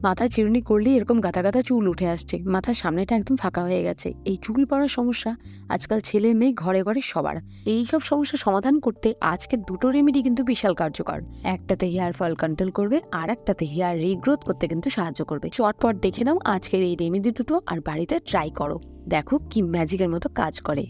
মাথায় চিরুনি করলেই এরকম গাদা গাদা চুল উঠে আসছে। মাথার সামনেটা একদম ফাঁকা হয়ে গেছে। এই চুল পড়ার সমস্যা আজকাল ছেলে মেয়ে ঘরে ঘরে সবার। এই সব সমস্যা সমাধান করতে আজকের দুটো রেমেডি কিন্তু বিশাল কার্যকর। একটাতে হেয়ার ফল কন্ট্রোল করবে আর একটাতে হেয়ার রিগ্রোথ করতে কিন্তু সাহায্য করবে। চটপট দেখে নাও আজকের এই রেমেডি দুটো আর বাড়িতে ট্রাই করো। দেখো কি ম্যাজিকের মতো কাজ করে।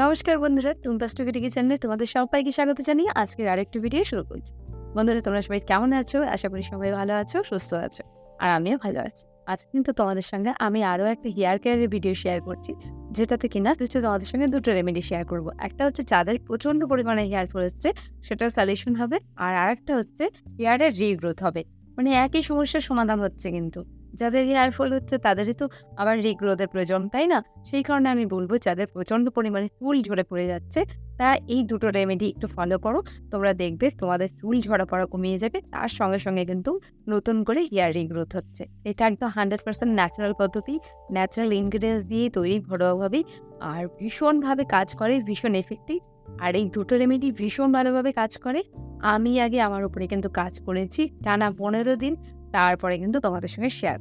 নমস্কার বন্ধুরা, টুম্পাস টুকিটিকি চ্যানেলে তোমাদের সবাইকে স্বাগত জানিয়ে আজকের আরেকটি ভিডিও শুরু করছি। বন্ধুরা, তোমরা সবাই কেমন আছো? আশা করি সবাই ভালো আছো, সুস্থ আছো, আর আমিও ভালো আছি। আজকে কিন্তু তোমাদের সঙ্গে আমি আরও একটা হেয়ার কেয়ারের ভিডিও শেয়ার করছি, যেটাতে কিনা হচ্ছে তোমাদের সঙ্গে দুটো রেমেডি শেয়ার করব। একটা হচ্ছে যাদের প্রচণ্ড পরিমাণে হেয়ার ফল হচ্ছে, সেটা সলিউশন হবে, আর আরেকটা হচ্ছে হেয়ারের রিগ্রোথ হবে। মানে একই সমস্যার সমাধান হচ্ছে কিন্তু। যাদের হেয়ার ফল হচ্ছে তাদেরই তো আবার রিগ্রোথের প্রয়োজন, তাই না? সেই কারণে আমি বলব যাদের প্রচণ্ড পরিমাণে চুল ঝরে পড়ে যাচ্ছে, তারা এই দুটো রেমেডি একটু ফলো করো। তোমরা দেখবে তোমাদের চুল ঝরা পড়া কমিয়ে যাবে, তার সঙ্গে সঙ্গে কিন্তু নতুন করে হেয়ার রিগ্রোথ হচ্ছে। এটা একদম হান্ড্রেড পার্সেন্ট ন্যাচারাল পদ্ধতি ন্যাচারাল ইনগ্রিডিয়েন্টস দিয়ে তৈরি ঘরোয়াভাবেই আর ভীষণভাবে কাজ করে, ভীষণ এফেক্টিভ আর এই দুটো রেমেডি ভীষণ ভালোভাবে কাজ করে। আমি আগে আমার উপরে কিন্তু কাজ করেছি, টানা পনেরো দিন। তারপরে কিন্তু তোমাদের সঙ্গে শেয়ার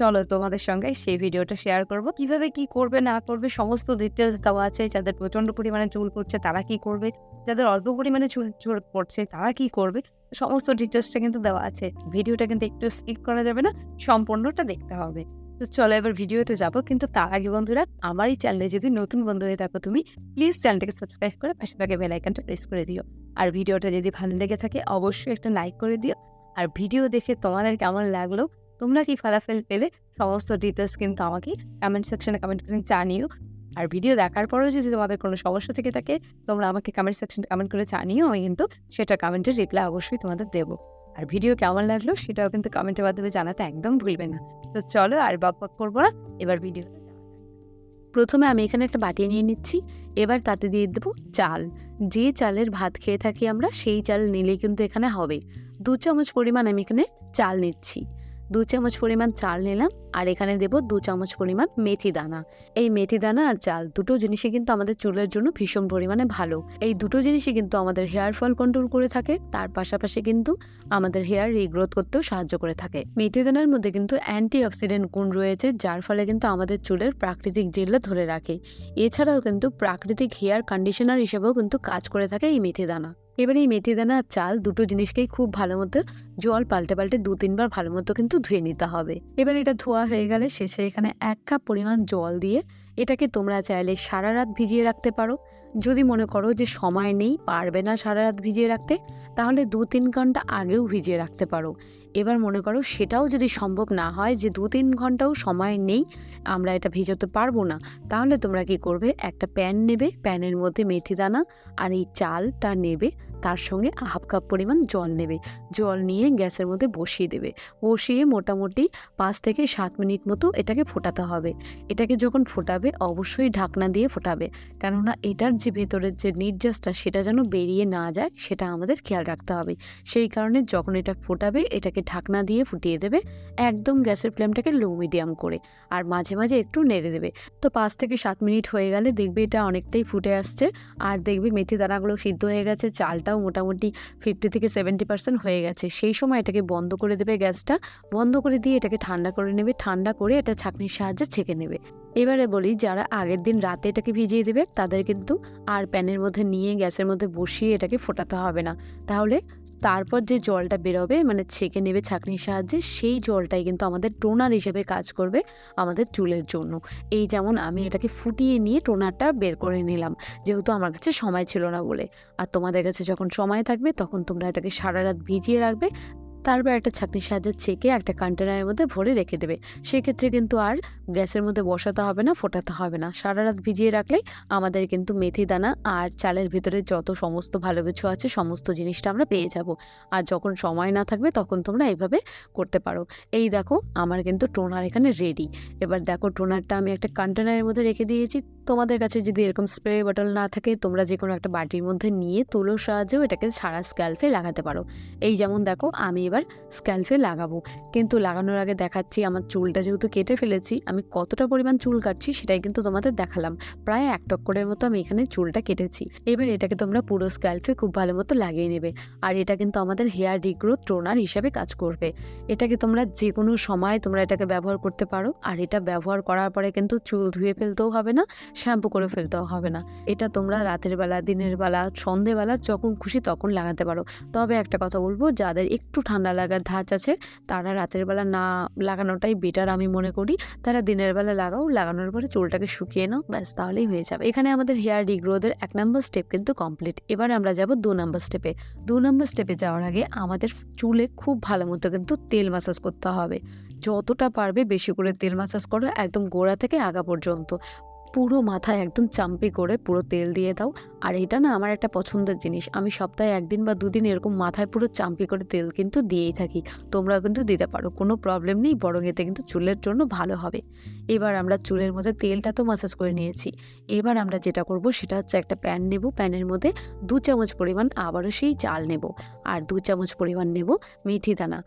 চলো তোমাদের সঙ্গে সেই ভিডিওটা শেয়ার করব। কীভাবে কি করবে, না করবে, সমস্ত ডিটেলস দেওয়া আছে, যাদের প্রচণ্ড পরিমাণে চুল পড়ছে তারা কি করবে, যাদের অল্প পরিমাণে চুল চুল পড়ছে তারা কি করবে, সমস্ত ডিটেলসটা কিন্তু দেওয়া আছে। ভিডিওটা কিন্তু একটু স্কিপ করা যাবে না, সম্পূর্ণটা দেখতে হবে। তো চলো এবার ভিডিওতে যাব। কিন্তু তার আগে বন্ধুরা, আমার এই চ্যানেলে যদি নতুন বন্ধু হয়ে থাকো তুমি প্লিজ চ্যানেলটাকে সাবস্ক্রাইব করে পাশে থাকে বেল আইকনটা প্রেস করে দিও। আর ভিডিওটা যদি ভালো লেগে থাকে, অবশ্যই একটা লাইক করে দিও। আর ভিডিও দেখে তোমাদের কেমন লাগল? তোমরা কি ফলাফল পেলে? সমস্ত ডিটেলস কিন্তু আমাকে কমেন্ট সেকশনে কমেন্ট করে জানিও। আর ভিডিও দেখার পরেও যদি তোমাদের কোনো সমস্যা থেকে থাকে, তোমরা আমাকে কমেন্ট সেকশনে কমেন্ট করে জানিও, আমি কিন্তু সেটা কমেন্টের রিপ্লাই অবশ্যই তোমাদের দেবো। আর ভিডিও কেমন লাগল, সেটাও কিন্তু কমেন্টের মাধ্যমে জানাতে একদম ভুলবে না। তো চলো আর বক বক করব না, এবার ভিডিও প্রথমে আমি এখানে একটা বাটি নিয়ে নিচ্ছি। এবার তাতে দিয়ে দেবো চাল। যে চালের ভাত খেয়ে থাকি আমরা, সেই চাল নিলে কিন্তু এখানে হবে। দু চামচ পরিমাণ আমি এখানে চাল নিচ্ছি। দু চামচ পরিমাণ চাল নিলাম, আর এখানে দেব দু চামচ পরিমাণ মেথি দানা। এই মেথি দানা আর চাল দুটো জিনিসই কিন্তু আমাদের চুলের জন্য ভীষণ পরিমাণে ভালো। এই দুটো জিনিসই কিন্তু আমাদের হেয়ার ফল কন্ট্রোল করে থাকে, তার পাশাপাশি কিন্তু আমাদের হেয়ার রিগ্রোথ করতেও সাহায্য করে থাকে। মেথি দানার মধ্যে কিন্তু অ্যান্টি অক্সিডেন্ট গুণ রয়েছে, যার ফলে কিন্তু আমাদের চুলের প্রাকৃতিক জেল্লা ধরে রাখে। এছাড়াও কিন্তু প্রাকৃতিক হেয়ার কন্ডিশনার হিসেবেও কিন্তু কাজ করে থাকে এই মেথি দানা। এবার এই মেথি দানা আর চাল দুটো জিনিসকেই খুব ভালো মতো জল পাল্টে পাল্টে দু তিনবার ভালো মতো কিন্তু ধুয়ে নিতে হবে। এবার এটা ধোয়া হয়ে গেলে শেষে এখানে এক কাপ পরিমাণ জল দিয়ে এটাকে তোমরা চাইলে সারা রাত ভিজিয়ে রাখতে পারো। যদি মনে করো যে সময় নেই, পারবে না সারা রাত ভিজিয়ে রাখতে, তাহলে দু তিন ঘণ্টা আগেও ভিজিয়ে রাখতে পারো। এবার মনে করো সেটাও যদি সম্ভব না হয় যে দু তিন ঘন্টাও সময় নেই, আমরা এটা ভিজাতে পারব না, তাহলে তোমরা কি করবে? একটা প্যান নেবে, প্যানের মধ্যে মেথি দানা আর এই চালটা নেবে, তার সঙ্গে হাফ কাপ পরিমাণ জল নেবে। জল নিয়ে গ্যাসের মধ্যে বসিয়ে দেবে। বসিয়ে মোটামুটি পাঁচ থেকে সাত মিনিট মতো এটাকে ফোটাতে হবে। এটাকে যখন ফোটাবে অবশ্যই ঢাকনা দিয়ে ফোটাবে। কেননা এটার যে ভেতরের যে নির্যাসটা, সেটা যেন বেরিয়ে না যায়, সেটা আমাদের খেয়াল রাখতে হবে। সেই কারণে যখন এটা ফোটাবে, এটাকে ঢাকনা দিয়ে ফুটিয়ে দেবে, একদম গ্যাসের ফ্লেমটাকে লো মিডিয়াম করে, আর মাঝে মাঝে একটু নেড়ে দেবে। তো পাঁচ থেকে সাত মিনিট হয়ে গেলে দেখবে এটা অনেকটাই ফুটে আসছে, আর দেখবে মেথি দানাগুলো সিদ্ধ হয়ে গেছে, চালটাও মোটামুটি ফিফটি থেকে সেভেন্টি পার্সেন্ট হয়ে গেছে। সেই সময় এটাকে বন্ধ করে দেবে গ্যাসটা, বন্ধ করে দিয়ে এটাকে ঠান্ডা করে নেবে, ঠান্ডা করে এটা ছাঁকনির সাহায্যে ছেঁকে নেবে। এবারে বলি, যারা আগের দিন রাতে এটাকে ভিজিয়ে দেবে, তাদের কিন্তু আর প্যানের মধ্যে নিয়ে গ্যাসের মধ্যে বসিয়ে এটাকে ফোটাতে হবে না। তাহলে তারপর যে জলটা বেরোবে মানে ছেঁকে নেবে ছাঁকনির সাহায্যে, সেই জলটাই কিন্তু আমাদের টোনার হিসেবে কাজ করবে আমাদের চুলের জন্য। এই যেমন আমি এটাকে ফুটিয়ে নিয়ে টোনারটা বের করে নিলাম, যেহেতু আমার কাছে সময় ছিল না বলে। আর তোমাদের কাছে যখন সময় থাকবে, তখন তোমরা এটাকে সারা রাত ভিজিয়ে রাখবে তারপর একটা ছাঁকনির সাহায্যে ছেঁকে একটা কন্টেনারের মধ্যে ভরে রেখে দেবে। সেক্ষেত্রে কিন্তু আর গ্যাসের মধ্যে বসাতে হবে না, ফোটাতে হবে না। সারা রাত ভিজিয়ে রাখলেই আমাদের কিন্তু মেথি দানা আর চালের ভিতরে যত সমস্ত ভালো কিছু আছে, সমস্ত জিনিসটা আমরা পেয়ে যাব। আর যখন সময় না থাকবে, তখন তোমরা এইভাবে করতে পারো। এই দেখো, আমার কিন্তু টোনার এখানে রেডি এবার দেখো, টোনারটা আমি একটা কন্টেনারের মধ্যে রেখে দিয়েছি। তোমাদের কাছে যদি এরকম স্প্রে বটল না থাকে, তোমরা যে কোনো একটা বাটির মধ্যে নিয়ে তুলোর সাহায্যেও এটাকে সারা স্ক্যাল্পে লাগাতে পারো। এই যেমন দেখো, আমি এবার স্ক্যাল্পে লাগাবো। কিন্তু লাগানোর আগে দেখাচ্ছি, আমার চুলটা যেহেতু কেটে ফেলেছি, আমি কতটা পরিমাণ চুল কাটছি সেটাই কিন্তু তোমাদের দেখালাম। প্রায় এক টক্করের মতো আমি এখানে চুলটা কেটেছি। এবার এটাকে তোমরা পুরো স্ক্যাল্পে খুব ভালো মতো লাগিয়ে নেবে। আর এটা কিন্তু আমাদের হেয়ার রিগ্রোথ টোনার হিসাবে কাজ করবে। এটাকে তোমরা যে কোনো সময় তোমরা এটাকে ব্যবহার করতে পারো। আর এটা ব্যবহার করার পরে কিন্তু চুল ধুয়ে ফেলতেও হবে না। শ্যাম্পু করে ফেলতেও হবে না। এটা তোমরা রাতের বেলা, দিনের বেলা সন্ধেবেলা যখন খুশি তখন লাগাতে পারো। তবে একটা কথা বলব, যাদের একটু ঠান্ডা লাগার ধাঁচ আছে, তারা রাতের বেলা না লাগানোটাই বেটার আমি মনে করি। তারা দিনের বেলা লাগাও, লাগানোর পরে চুলটাকে শুকিয়ে নাও, ব্যাস তাহলেই হয়ে যাবে। এখানে আমাদের হেয়ার রিগ্রোথের এক নম্বর স্টেপ কিন্তু কমপ্লিট এবার আমরা যাব দু নম্বর স্টেপে দু নম্বর স্টেপে যাওয়ার আগে আমাদের চুলে খুব ভালো মতো কিন্তু তেল মাসাজ করতে হবে। যতটা পারবে বেশি করে তেল মাসাজ করো একদম গোড়া থেকে আগা পর্যন্ত। পুরো মাথায় একদম চাম্পি করে পুরো তেল দিয়ে দাও। আর এটা না আমার একটা পছন্দের জিনিস। আমি সপ্তাহে একদিন বা দুদিন এরকম মাথায় পুরো চাম্পি করে তেল কিন্তু দিয়েই থাকি। তোমরাও কিন্তু দিতে পারো, কোনো প্রবলেম নেই। বরং এতে কিন্তু চুলের জন্য ভালো হবে। এবার আমরা চুলের মধ্যে তেলটা তো মাসাজ করে নিয়েছি। এবার আমরা যেটা করব সেটা হচ্ছে একটা প্যান নেব। প্যানের মধ্যে দু চামচ পরিমাণ আবারও সেই চাল নেব। আর দু চামচ পরিমাণ নেব মেথি দানা।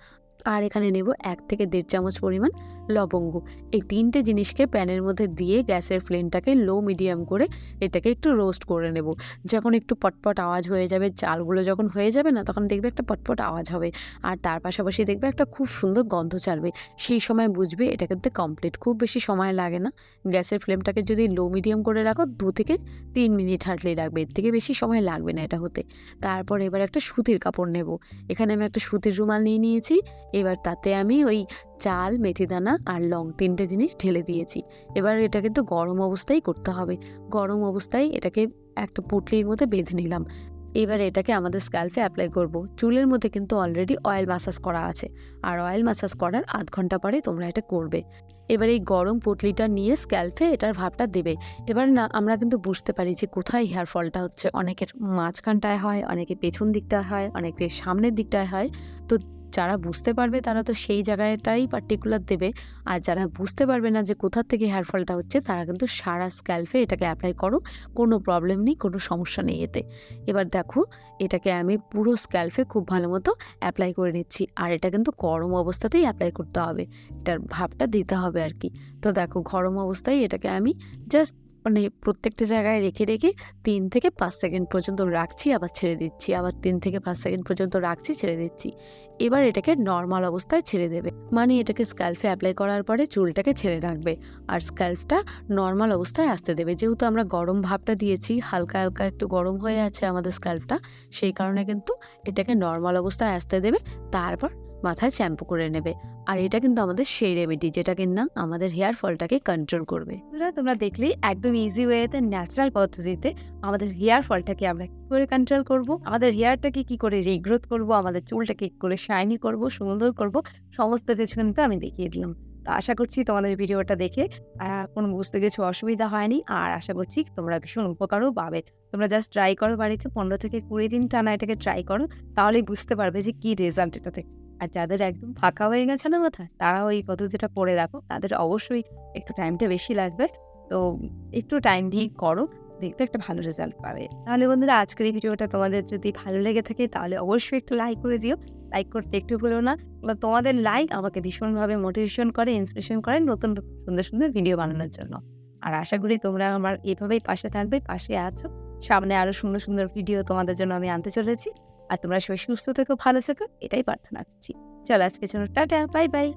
আর এখানে নেব এক থেকে দেড় চামচ পরিমাণ লবঙ্গ। এই তিনটে জিনিসকে প্যানের মধ্যে দিয়ে গ্যাসের ফ্লেমটাকে লো মিডিয়াম করে এটাকে একটু রোস্ট করে নেব। যখন একটু পটপট আওয়াজ হয়ে যাবে, চালগুলো যখন হয়ে যাবে না, তখন দেখবে একটা পটপট আওয়াজ হবে। আর তার পাশাপাশি দেখবে একটা খুব সুন্দর গন্ধ ছাড়বে। সেই সময় বুঝবে এটা কিন্তু কমপ্লিট খুব বেশি সময় লাগে না। গ্যাসের ফ্লেমটাকে যদি লো মিডিয়াম করে রাখো, দু থেকে তিন মিনিট হাঁটলেই লাগবে। এর থেকে বেশি সময় লাগবে না এটা হতে। তারপর এবার একটা সুতির কাপড় নেব। এখানে আমি একটা সুতির রুমাল নিয়ে নিয়েছি। এবার তাতে আমি ওই চাল, মেথিদানা আর লং তিনটে জিনিস ঢেলে দিয়েছি। এবার এটা কিন্তু গরম অবস্থায় করতে হবে। গরম অবস্থায় এটাকে একটা পুটলির মধ্যে বেঁধে নিলাম। এবার এটাকে আমাদের স্ক্যাল্পে অ্যাপ্লাই করব। চুলের মধ্যে কিন্তু অলরেডি অয়েল মাসাজ করা আছে। আর অয়েল মাসাজ করার আধ ঘণ্টা পরে তোমরা এটা করবে। এবার এই গরম পুটলিটা নিয়ে স্ক্যাল্পে এটার ভাবটা দেবে। এবার না, আমরা কিন্তু বুঝতে পারি যে কোথায় হেয়ার ফলটা হচ্ছে। অনেকের মাঝখানটায় হয়, অনেকের পেছন দিকটায় হয়, অনেকের সামনের দিকটায় হয়। তো যারা বুঝতে পারবে তারা তো সেই জায়গাটাই পার্টিকুলার দেবে। আর যারা বুঝতে পারবে না যে কোথার থেকে হেয়ার ফলটা হচ্ছে, তারা কিন্তু সারা স্ক্যাল্পে এটাকে অ্যাপ্লাই করো, কোনো প্রবলেম নেই, কোনো সমস্যা নেই এতে। এবার দেখো, এটাকে আমি পুরো স্ক্যাল্পে খুব ভালো মতো অ্যাপ্লাই করে নিচ্ছি। আর এটা কিন্তু গরম অবস্থাতেই অ্যাপ্লাই করতে হবে। এটার ভাবটা দিতে হবে আর কি। তো দেখো, গরম অবস্থায় এটাকে আমি জাস্ট মানে প্রত্যেকটা জায়গায় রেখে রেখে তিন থেকে পাঁচ সেকেন্ড পর্যন্ত রাখছি, আবার ছেড়ে দিচ্ছি, আবার তিন থেকে পাঁচ সেকেন্ড পর্যন্ত রাখছি, ছেড়ে দিচ্ছি। এবার এটাকে নর্মাল অবস্থায় ছেড়ে দেবে। মানে এটাকে স্ক্যাল্পে অ্যাপ্লাই করার পরে চুলটাকে ছেড়ে রাখবে। আর স্ক্যাল্পটা নর্মাল অবস্থায় আসতে দেবে। যেহেতু আমরা গরম ভাবটা দিয়েছি, হালকা হালকা একটু গরম হয়ে আছে আমাদের স্ক্যাল্পটা সেই কারণে কিন্তু এটাকে নর্মাল অবস্থায় আসতে দেবে। তারপর মাথায় শ্যাম্পু করে নেবে। আর এটা কিন্তু আমাদের সেই রেমেডি যেটা কিনা আমাদের হেয়ার ফলটাকে কন্ট্রোল করবে। তোমরা দেখলেই একদম ইজি ওয়েতে ন্যাচারাল পদ্ধতিতে আমাদের হেয়ার ফলটাকে আমরা কি করে কন্ট্রোল করব? আমাদের হেয়ারটাকে কি করে রিগ্রোথ করব? আমাদের চুলটাকে কি করে শাইনি করব? সুন্দর করব? সমস্ত কিছু কিন্তু আমি দেখিয়ে দিলাম। তো আশা করছি তোমাদের ভিডিওটা দেখে কোনো বুঝতে কিছু অসুবিধা হয়নি। আর আশা করছি তোমরা ভীষণ উপকারও পাবে। তোমরা জাস্ট ট্রাই করো বাড়িতে, পনেরো থেকে কুড়ি দিন টানা এটাকে ট্রাই করো, তাহলেই বুঝতে পারবে যে কি রেজাল্ট এটা থেকে আর যাদের একদম ফাঁকা হয়ে গেছে না মাথায়, তারাও এই পদ্ধতিটা করে রাখো, তাদের অবশ্যই একটু টাইমটা বেশি লাগবে। তো একটু টাইম দিয়ে করো, দেখবে একটা ভালো রেজাল্ট পাবে। তাহলে বন্ধুরা, আজকের এই ভিডিওটা তোমাদের যদি ভালো লেগে থাকে, তাহলে অবশ্যই একটু লাইক করে দিও। লাইক করতে একটু ভুলো না। বা তোমাদের লাইক আমাকে ভীষণভাবে মোটিভেশন করে ইন্সপিরেশন করে নতুন সুন্দর সুন্দর ভিডিও বানানোর জন্য। আর আশা করি তোমরা আমার এভাবেই পাশে থাকবে, পাশে আছো। সামনে আরও সুন্দর সুন্দর ভিডিও তোমাদের জন্য আমি আনতে চলেছি। আর তোমরা সবাই সুস্থ থেকো, ভালো থেকো, এটাই প্রার্থনা করছি। চলো আজকে জন্য টাটা বাই বাই